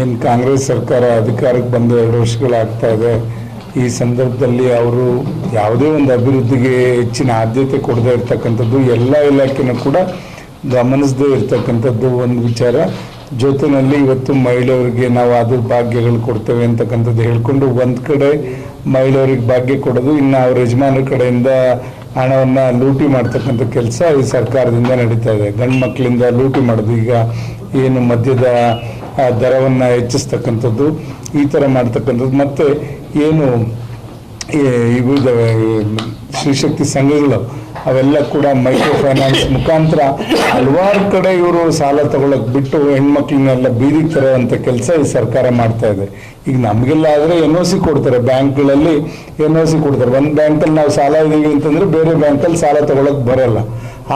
ಏನು ಕಾಂಗ್ರೆಸ್ ಸರ್ಕಾರ ಅಧಿಕಾರಕ್ಕೆ ಬಂದು ಎರಡು ವರ್ಷಗಳಾಗ್ತಾ ಇದೆ, ಈ ಸಂದರ್ಭದಲ್ಲಿ ಅವರು ಯಾವುದೇ ಒಂದು ಅಭಿವೃದ್ಧಿಗೆ ಹೆಚ್ಚಿನ ಆದ್ಯತೆ ಕೊಡದೇ ಇರ್ತಕ್ಕಂಥದ್ದು, ಎಲ್ಲ ಇಲಾಖೆನೂ ಕೂಡ ಗಮನಿಸದೇ ಇರತಕ್ಕಂಥದ್ದು ಒಂದು ವಿಚಾರ. ಜೊತೆಯಲ್ಲಿ ಇವತ್ತು ಮಹಿಳೆಯರಿಗೆ ನಾವು ಅದು ಭಾಗ್ಯಗಳು ಕೊಡ್ತೇವೆ ಅಂತಕ್ಕಂಥದ್ದು ಹೇಳ್ಕೊಂಡು ಒಂದು ಕಡೆ ಮಹಿಳೆಯರಿಗೆ ಭಾಗ್ಯ ಕೊಡೋದು, ಇನ್ನು ಅವ್ರ ಯಜಮಾನರ ಕಡೆಯಿಂದ ಹಣವನ್ನು ಲೂಟಿ ಮಾಡ್ತಕ್ಕಂಥ ಕೆಲಸ ಈ ಸರ್ಕಾರದಿಂದ ನಡೀತಾ ಇದೆ. ಗಂಡು ಮಕ್ಕಳಿಂದ ಲೂಟಿ ಮಾಡೋದು ಈಗ ಏನು ಮದ್ಯದ ದರವನ್ನು ಹೆಚ್ಚಿಸ್ತಕ್ಕಂಥದ್ದು, ಈ ಥರ ಮಾಡ್ತಕ್ಕಂಥದ್ದು, ಮತ್ತು ಏನು ಇವು ಶ್ರೀಶಕ್ತಿ ಸಂಘಗಳು, ಅವೆಲ್ಲ ಕೂಡ ಮೈಕ್ರೋ ಫೈನಾನ್ಸ್ ಮುಖಾಂತರ ಹಲವಾರು ಕಡೆ ಇವರು ಸಾಲ ತಗೊಳಕ್ ಬಿಟ್ಟು ಹೆಣ್ಮಕ್ಳನ್ನೆಲ್ಲ ಬೀದಿಗೆ ತರುವಂಥ ಕೆಲಸ ಈ ಸರ್ಕಾರ ಮಾಡ್ತಾ ಇದೆ. ಈಗ ನಮಗೆಲ್ಲ ಆದರೆ ಎನ್ ಒ ಸಿ ಕೊಡ್ತಾರೆ, ಬ್ಯಾಂಕ್ಗಳಲ್ಲಿ ಎನ್ ಒ ಸಿ ಕೊಡ್ತಾರೆ. ಒಂದು ಬ್ಯಾಂಕಲ್ಲಿ ನಾವು ಸಾಲ ಇದೀವಿ ಅಂತಂದ್ರೆ ಬೇರೆ ಬ್ಯಾಂಕಲ್ಲಿ ಸಾಲ ತಗೊಳಕ್ ಬರಲ್ಲ.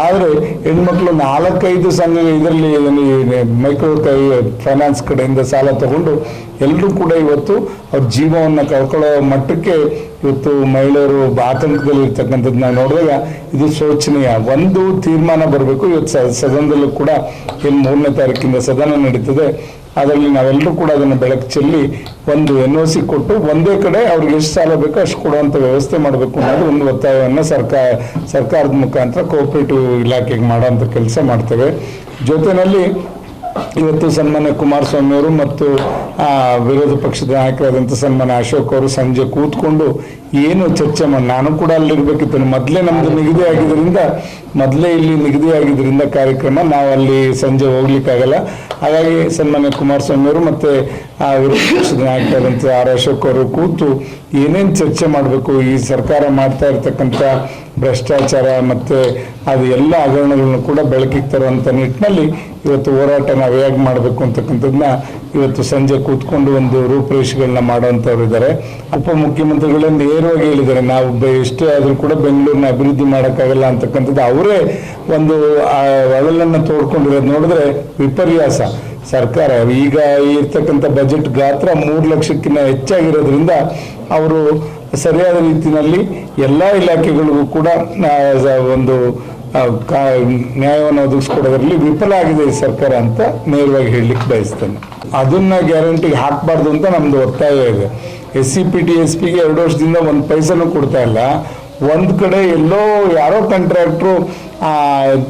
ಆದರೆ ಹೆಣ್ಮಕ್ಳು ನಾಲ್ಕೈದು ಸಂಘ ಇದರಲ್ಲಿ ಮೈಕ್ರೋ ಫೈನಾನ್ಸ್ ಕಡೆಯಿಂದ ಸಾಲ ತಗೊಂಡು ಎಲ್ಲರೂ ಕೂಡ ಇವತ್ತು ಅವ್ರ ಜೀವವನ್ನು ಕಳ್ಕೊಳ್ಳೋ ಮಟ್ಟಕ್ಕೆ ಇವತ್ತು ಮಹಿಳೆಯರು ಆತಂಕದಲ್ಲಿ ಇರ್ತಕ್ಕಂಥದ್ದು ನಾವು ನೋಡಿದಾಗ ಇದು ಶೋಚನೀಯ. ಒಂದು ತೀರ್ಮಾನ ಬರಬೇಕು. ಇವತ್ತು ಸದನದಲ್ಲೂ ಕೂಡ ಏನು ಮೂರನೇ ತಾರೀಕಿಂದ ಸದನ ನಡೀತದೆ. ಅದರಲ್ಲಿ ನಾವೆಲ್ಲರೂ ಕೂಡ ಅದನ್ನು ಬೆಳಕು ಚೆಲ್ಲಿ ಒಂದು ಎನ್ ಒ ಸಿ ಕೊಟ್ಟು ಒಂದೇ ಕಡೆ ಅವ್ರಿಗೆ ಎಷ್ಟು ಸಾಲ ಬೇಕೋ ಅಷ್ಟು ಕೊಡುವಂಥ ವ್ಯವಸ್ಥೆ ಮಾಡಬೇಕು ಅನ್ನೋದು ಒಂದು ಒತ್ತಾಯವನ್ನು ಸರ್ಕಾರ ಸರ್ಕಾರದ ಮುಖಾಂತರ ಕೋಆಪರೇಟಿವ್ ಇಲಾಖೆಗೆ ಮಾಡುವಂಥ ಕೆಲಸ ಮಾಡ್ತೇವೆ. ಜೊತೆಯಲ್ಲಿ ಇವತ್ತು ಸನ್ಮಾನ್ಯ ಕುಮಾರಸ್ವಾಮಿ ಅವರು ಮತ್ತು ವಿರೋಧ ಪಕ್ಷದ ನಾಯಕರಾದಂಥ ಸನ್ಮಾನ್ಯ ಅಶೋಕ್ ಅವರು ಸಂಜೆ ಕೂತ್ಕೊಂಡು ಏನು ಚರ್ಚೆ ಮಾಡಿ ನಾನು ಕೂಡ ಅಲ್ಲಿರ್ಬೇಕಿತ್ತು. ಮೊದಲೇ ನಮ್ದು ನಿಗದಿ ಆಗಿದ್ದರಿಂದ, ಮೊದಲೇ ಇಲ್ಲಿ ನಿಗದಿ ಆಗಿದ್ದರಿಂದ ಕಾರ್ಯಕ್ರಮ ನಾವು ಅಲ್ಲಿ ಸಂಜೆ ಹೋಗ್ಲಿಕ್ಕಾಗಲ್ಲ. ಹಾಗಾಗಿ ಸನ್ಮಾನ್ಯ ಕುಮಾರಸ್ವಾಮಿ ಅವರು ಮತ್ತೆ, ಆ, ವಿರೋಧ ಪಕ್ಷದ ನಾಯಕರಾದಂಥ ಆರ್ ಅಶೋಕ್ ಅವರು ಕೂತು ಏನೇನು ಚರ್ಚೆ ಮಾಡಬೇಕು, ಈ ಸರ್ಕಾರ ಮಾಡ್ತಾ ಇರ್ತಕ್ಕಂಥ ಭ್ರಷ್ಟಾಚಾರ ಮತ್ತೆ ಅದು ಎಲ್ಲ ಹಗರಣಗಳನ್ನು ಕೂಡ ಬೆಳಕಿಗೆ ತರುವಂಥ ನಿಟ್ಟಿನಲ್ಲಿ ಇವತ್ತು ಹೋರಾಟ ನಾವು ಹೇಗೆ ಮಾಡಬೇಕು ಅಂತಕ್ಕಂಥದ್ದನ್ನ ಇವತ್ತು ಸಂಜೆ ಕೂತ್ಕೊಂಡು ಒಂದು ರೂಪುರೇಷೆಗಳನ್ನ ಮಾಡುವಂಥವ್ರು ಇದ್ದಾರೆ. ಉಪಮುಖ್ಯಮಂತ್ರಿಗಳು ನೇರವಾಗಿ ಹೇಳಿದ್ದಾರೆ, ನಾವು ಎಷ್ಟೇ ಆದರೂ ಕೂಡ ಬೆಂಗಳೂರಿನ ಅಭಿವೃದ್ಧಿ ಮಾಡೋಕ್ಕಾಗಲ್ಲ ಅಂತಕ್ಕಂಥದ್ದು ಅವರೇ ಒಂದು ಒಳಲನ್ನು ತೋಡ್ಕೊಂಡಿರೋದು ನೋಡಿದ್ರೆ ವಿಪರ್ಯಾಸ. ಸರ್ಕಾರ ಈಗ ಇರ್ತಕ್ಕಂಥ ಬಜೆಟ್ ಗಾತ್ರ ಮೂರು ಲಕ್ಷಕ್ಕಿಂತ ಹೆಚ್ಚಾಗಿರೋದ್ರಿಂದ ಅವರು ಸರಿಯಾದ ರೀತಿಯಲ್ಲಿ ಎಲ್ಲ ಇಲಾಖೆಗಳಿಗೂ ಕೂಡ ಒಂದು ನ್ಯಾಯವನ್ನು ಒದಗಿಸ್ಕೊಡೋದ್ರಲ್ಲಿ ವಿಫಲ ಆಗಿದೆ ಈ ಸರ್ಕಾರ ಅಂತ ನೇರವಾಗಿ ಹೇಳಲಿಕ್ಕೆ ಬಯಸ್ತೇನೆ. ಅದನ್ನ ಗ್ಯಾರಂಟಿಗೆ ಹಾಕಬಾರ್ದು ಅಂತ ನಮ್ದು ಒತ್ತಾಯ ಇದೆ. S C P T S ಪಿಗೆ ಎರಡು ವರ್ಷದಿಂದ ಒಂದು ಪೈಸನೂ ಕೊಡ್ತಾ ಇಲ್ಲ. ಒಂದು ಕಡೆ ಎಲ್ಲೋ ಯಾರೋ ಕಾಂಟ್ರಾಕ್ಟ್ರು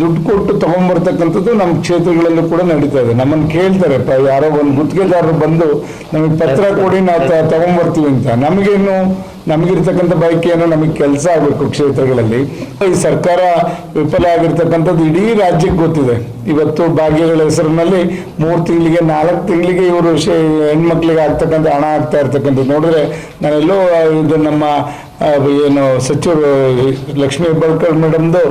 ದುಡ್ಡು ಕೊಟ್ಟು ತಗೊಂಡ್ಬರ್ತಕ್ಕಂಥದ್ದು ನಮ್ಮ ಕ್ಷೇತ್ರಗಳಲ್ಲೂ ಕೂಡ ನಡೀತಾ ಇದೆ. ನಮ್ಮನ್ನು ಕೇಳ್ತಾರೆ ಯಾರೋ ಒಂದು ಗುತ್ತಿಗೆದಾರರು ಬಂದು ನಮಗೆ ಪತ್ರ ಕೊಡಿ ನಾವು ತಗೊಂಡ್ಬರ್ತೀವಿ ಅಂತ. ನಮಗೇನು ನಮಗಿರ್ತಕ್ಕಂಥ ಬೈಕ್ ಏನೋ ನಮಗೆ ಕೆಲಸ ಆಗಬೇಕು ಕ್ಷೇತ್ರಗಳಲ್ಲಿ. ಈ ಸರ್ಕಾರ ವಿಫಲ ಆಗಿರ್ತಕ್ಕಂಥದ್ದು ಇಡೀ ರಾಜ್ಯಕ್ಕೆ ಗೊತ್ತಿದೆ. ಇವತ್ತು ಭಾಗ್ಯಗಳ ಹೆಸರಿನಲ್ಲಿ ಮೂರು ತಿಂಗಳಿಗೆ ನಾಲ್ಕು ತಿಂಗಳಿಗೆ ಇವರು ಹೆಣ್ಮಕ್ಳಿಗೆ ಆಗ್ತಕ್ಕಂಥ ಹಣ ಆಗ್ತಾ ಇರ್ತಕ್ಕಂಥದ್ದು. ನೋಡಿದ್ರೆ ನಾನೆಲ್ಲೋ ಇದು ನಮ್ಮ ಏನು ಸಚಿವರು ಲಕ್ಷ್ಮೀ ಹೆಬ್ಬಾಳ್ಕರ್ ಮೇಡಮ್ದು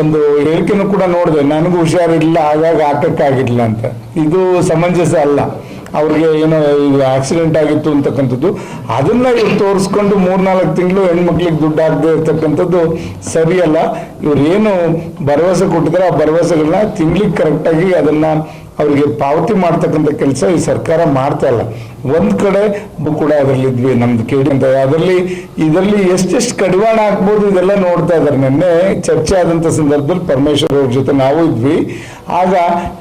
ಒಂದು ಹೇಳಿಕೆನೂ ಕೂಡ ನೋಡಿದೆ. ನನಗೂ ಹುಷಾರಿಲ್ಲ ಹಾಗಾಗಿ ಹಾಕಕ್ಕಾಗಿಲ್ಲ ಅಂತ. ಇದು ಸಮಂಜಸ ಅಲ್ಲ. ಅವ್ರಿಗೆ ಏನೋ ಆಕ್ಸಿಡೆಂಟ್ ಆಗಿತ್ತು ಅಂತಕ್ಕಂಥದ್ದು. ಅದನ್ನ ಇವ್ರು ತೋರಿಸ್ಕೊಂಡು ಮೂರ್ನಾಲ್ಕು ತಿಂಗಳು ಹೆಣ್ಮಕ್ಳಿಗೆ ದುಡ್ಡು ಆಗದೆ ಇರ್ತಕ್ಕಂಥದ್ದು ಸರಿಯಲ್ಲ. ಇವ್ರು ಏನು ಭರವಸೆ ಕೊಟ್ಟಿದ್ರೆ ಆ ಭರವಸೆಗಳನ್ನ ತಿಂಗ್ಳಿಗೆ ಕರೆಕ್ಟಾಗಿ ಅದನ್ನ ಅವ್ರಿಗೆ ಪಾವತಿ ಮಾಡ್ತಕ್ಕಂಥ ಕೆಲಸ ಈ ಸರ್ಕಾರ ಮಾಡ್ತಾ ಇಲ್ಲ. ಒಂದ್ ಕಡೆ ಕೂಡ ಅದರಲ್ಲಿ ಇದ್ವಿ ನಮ್ದು ಕೇಳಿ ಅಂತ. ಅದರಲ್ಲಿ, ಇದರಲ್ಲಿ ಎಷ್ಟೆಷ್ಟು ಕಡಿವಾಣ ಹಾಕ್ಬೋದು ಇದೆಲ್ಲ ನೋಡ್ತಾ ಇದ್ದಾರೆ. ನಿನ್ನೆ ಚರ್ಚೆ ಆದಂತ ಸಂದರ್ಭದಲ್ಲಿ ಪರಮೇಶ್ವರ್ ಅವ್ರ ಜೊತೆ ನಾವು ಇದ್ವಿ. ಆಗ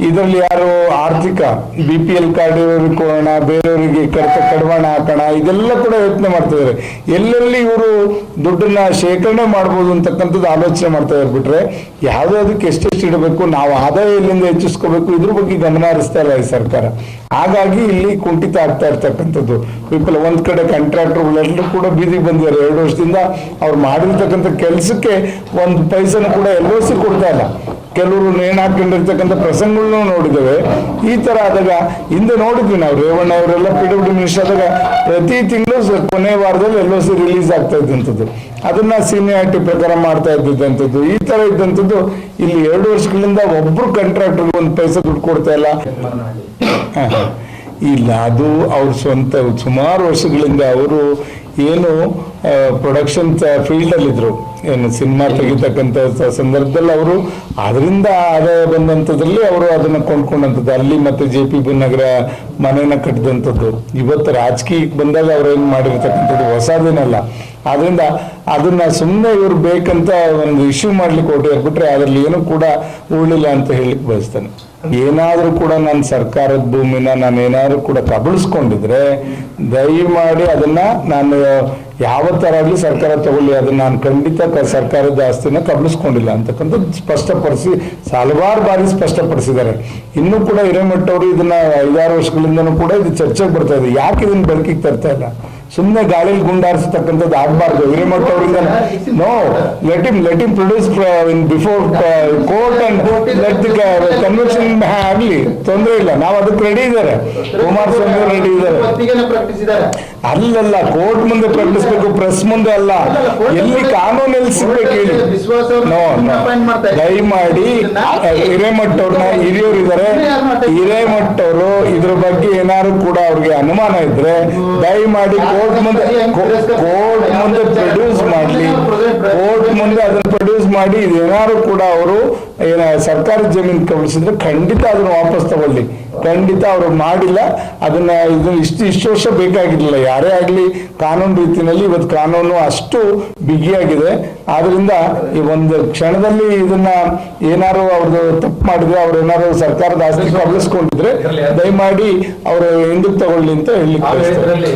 ಇದರಲ್ಲಿ ಯಾರು ಆರ್ಥಿಕ ಬಿ ಪಿ ಎಲ್ ಕಾರ್ಡ್ ಇರೋರಿಗೆ ಕೊಡೋಣ, ಬೇರೆಯವರಿಗೆ ಕಡಿತ, ಕಡಿವಾಣ ಹಾಕೋಣ, ಇದೆಲ್ಲ ಕೂಡ ಯೋಚನೆ ಮಾಡ್ತಾ ಇದ್ದಾರೆ. ಎಲ್ಲೆಲ್ಲಿ ಇವರು ದುಡ್ಡನ್ನ ಶೇಖರಣೆ ಮಾಡ್ಬೋದು ಅಂತಕ್ಕಂಥದ್ದು ಆಲೋಚನೆ ಮಾಡ್ತಾ ಇರ್ಬಿಟ್ರೆ ಬಿಟ್ರೆ ಯಾವ್ದಾದಕ್ಕೆ ಎಷ್ಟೆಷ್ಟು ಇಡಬೇಕು, ನಾವು ಆದಾಯ ಎಲ್ಲಿಂದ ಹೆಚ್ಚಿಸ್ಕೋಬೇಕು, ಇದ್ರ ಬಗ್ಗೆ ಗಮನ ಹರಿಸ್ತಾ ಇಲ್ಲ ಈ ಸರ್ಕಾರ. ಹಾಗಾಗಿ ಇಲ್ಲಿ ಕುಂಠಿತ ಆಗ್ತಾ ಇರ್ತಕ್ಕಂಥದ್ದು. ಪೀಪಲ್ ಒಂದ್ ಕಡೆ ಕಾಂಟ್ರಾಕ್ಟರ್ಗಳೆಲ್ಲರೂ ಕೂಡ ಬೀದಿಗೆ ಬಂದಿದ್ದಾರೆ. ಎರಡು ವರ್ಷದಿಂದ ಅವ್ರು ಮಾಡಿರ್ತಕ್ಕಂಥ ಕೆಲಸಕ್ಕೆ ಒಂದು ಪೈಸನ ಕೂಡ ಎಲ್ಲೋ ಸಿ ಕೊಡ್ತಾ ಇಲ್ಲ. ಕೆಲವರು ನೇಣು ಹಾಕೊಂಡಿರ್ತಕ್ಕಂಥ ಪ್ರಸಂಗಗಳನ್ನೂ ನೋಡಿದ್ದೇವೆ. ಈ ತರ ಆದಾಗ ಹಿಂದೆ ನೋಡಿದ್ವಿ ನಾವು, ರೇವಣ್ಣ ಅವರೆಲ್ಲ ಪಿ ಡಬ್ಲ್ಯೂ ಮಿನಿಸ್ಟರ್ ಆದಾಗ ಪ್ರತಿ ತಿಂಗಳು ಕೊನೆ ವಾರದಲ್ಲಿ ಎಲ್ಲೋ ಸಿ ರಿಲೀಸ್ ಆಗ್ತಾ ಇದ್ದಂಥದ್ದು. ಅದನ್ನ ಸೀನಿಯಾರಿಟಿ ಪ್ರಕಾರ ಮಾಡ್ತಾ ಇದ್ದಂಥದ್ದು ಈ ತರ ಇದ್ದಂಥದ್ದು ಇಲ್ಲಿ ಎರಡು ವರ್ಷಗಳಿಂದ ಒಬ್ರು ಕಾಂಟ್ರಾಕ್ಟರ್ಗೆ ಒಂದು ಪೈಸೆ ದುಡ್ಡು ಕೊಡ್ತಾ ಇಲ್ಲ. ಇಲ್ಲ ಅದು ಅವ್ರ ಸ್ವಂತ ಸುಮಾರು ವರ್ಷಗಳಿಂದ ಅವರು ಏನು ಪ್ರೊಡಕ್ಷನ್ ಫೀಲ್ಡಲ್ಲಿದ್ದರು ಏನು ಸಿನಿಮಾ ತೆಗಿತಕ್ಕಂಥ ಸಂದರ್ಭದಲ್ಲಿ ಅವರು ಅದರಿಂದ ಆದಾಯ ಬಂದಂಥದ್ರಲ್ಲಿ ಅವರು ಅದನ್ನು ಕೊಂಡ್ಕೊಂಡಂಥದ್ದು. ಅಲ್ಲಿ ಮತ್ತೆ ಜೆ ಪಿ ಬಿ ನಗರ ಮನೆನ ಕಟ್ಟಿದಂಥದ್ದು. ಇವತ್ತು ರಾಜಕೀಯಕ್ಕೆ ಬಂದಾಗ ಅವ್ರು ಏನು ಮಾಡಿರ್ತಕ್ಕಂಥದ್ದು ಹೊಸದೇನಲ್ಲ ಆದ್ರಿಂದ ಅದನ್ನ ಸುಮ್ಮನೆ ಇವ್ರು ಬೇಕಂತ ಒಂದು ಇಶ್ಯೂ ಮಾಡ್ಲಿಕ್ಕೆ ಹೊರಟು. ಬಿಟ್ರೆ ಅದರಲ್ಲಿ ಏನು ಕೂಡ ಉಳಿಲ್ಲ ಅಂತ ಹೇಳಲಿಕ್ಕೆ ಬಯಸ್ತೇನೆ. ಏನಾದರೂ ಕೂಡ ನಾನು ಸರ್ಕಾರದ ಭೂಮಿನ ನಾನು ಏನಾದರೂ ಕೂಡ ಕಬಳಿಸ್ಕೊಂಡಿದ್ರೆ, ದಯಮಾಡಿ ಅದನ್ನ ನಾನು ಯಾವ ಥರ ಆಗಲಿ ಸರ್ಕಾರ ತಗೊಳ್ಳಿ ಅದನ್ನ ನಾನು ಖಂಡಿತ ಸರ್ಕಾರದ ಆಸ್ತಿನ ಕಬಳಿಸ್ಕೊಂಡಿಲ್ಲ ಅಂತಕ್ಕಂಥದ್ದು ಸ್ಪಷ್ಟಪಡಿಸಿ ಹಲವಾರು ಬಾರಿ ಸ್ಪಷ್ಟಪಡಿಸಿದ್ದಾರೆ. ಇನ್ನೂ ಕೂಡ ಹಿರೇಮಠ ಅವರು ಇದನ್ನ ಐದಾರು ವರ್ಷಗಳಿಂದನೂ ಕೂಡ ಇದು ಚರ್ಚೆಗೆ ಬರ್ತಾ ಇದೆ. ಯಾಕೆ ಇದನ್ನ ಬೆಳಕಿಗೆ ತರ್ತಾ ಇಲ್ಲ? ಸುಮ್ಮನೆ ಗಾಳಿಲಿ ಗುಂಡಾರಿಸತಕ್ಕಂಥದ್ದು ಆಗಬಾರ್ದು. ಹಿರೇಮಠ ಅವರಿಂದ no let him let him produce in before court and let convention ಆಗ್ಲಿ. ತೊಂದರೆ ಇಲ್ಲ. ನಾವು ಅದಕ್ಕೆ ರೆಡಿ ಇದ್ದಾರೆ. ಕುಮಾರಸ್ವಾಮಿ ರೆಡಿ ಇದ್ದಾರೆ. ಅಲ್ಲಲ್ಲ ಕೋರ್ಟ್ ಮುಂದೆ ಪ್ರಕಟಿಸಬೇಕು ಪ್ರೆಸ್ ಮುಂದೆ ಅಲ್ಲ. ಎಲ್ಲಿ ಕಾನೂನಲ್ಲಿ ಸಿಗ್ಬೇಕು ಹೇಳಿ. ದಯಮಾಡಿ ಹಿರೇಮಠ ಅವ್ರನ್ನ ಹಿರಿಯವರು ಇದ್ದಾರೆ ಹಿರೇಮಠ ಅವರು ಇದ್ರ ಬಗ್ಗೆ ಏನಾದ್ರು ಕೂಡ ಅವ್ರಿಗೆ ಅನುಮಾನ ಇದ್ರೆ ದಯಮಾಡಿ ಕೋರ್ಟ್ ಮುಂದೆ ಕೋರ್ಟ್ ಮುಂದೆ ಪ್ರೊಡ್ಯೂಸ್ ಮಾಡ್ಲಿ ಕೋರ್ಟ್ ಮುಂದೆ ಅದನ್ನ ಪ್ರೊಡ್ಯೂಸ್ ಮಾಡಿ ಏನಾದ್ರು ಕೂಡ ಅವರು, ಏನ ಸರ್ಕಾರಿ ಜಮೀನು ಕಬಳಿಸಿದ್ರೆ ಖಂಡಿತ ಅದನ್ನ ವಾಪಸ್ ತಗೊಳ್ಳಿ. ಖಂಡಿತ ಅವರು ಮಾಡಿಲ್ಲ, ಅದನ್ನ ಇದು ಇಷ್ಟು ಇಷ್ಟು ವರ್ಷ ಬೇಕಾಗಿರ್ಲಿಲ್ಲ. ಯಾರೇ ಆಗಲಿ ಕಾನೂನು ರೀತಿಯಲ್ಲಿ ಇವತ್ತು ಕಾನೂನು ಅಷ್ಟು ಬಿಗಿಯಾಗಿದೆ ಆದ್ರಿಂದ ಈ ಒಂದು ಕ್ಷಣದಲ್ಲಿ ಇದನ್ನ ಏನಾರು ಅವ್ರದ್ದು ತಪ್ಪು ಮಾಡಿದ್ರೆ ಅವ್ರು ಏನಾರು ಸರ್ಕಾರದ ಆಸ್ತಿ ಕಬಳಿಸ್ಕೊಂಡಿದ್ರೆ ದಯಮಾಡಿ ಅವರು ಹಿಂದಕ್ಕೆ ತಗೊಳ್ಳಿ ಅಂತ ಹೇಳಿ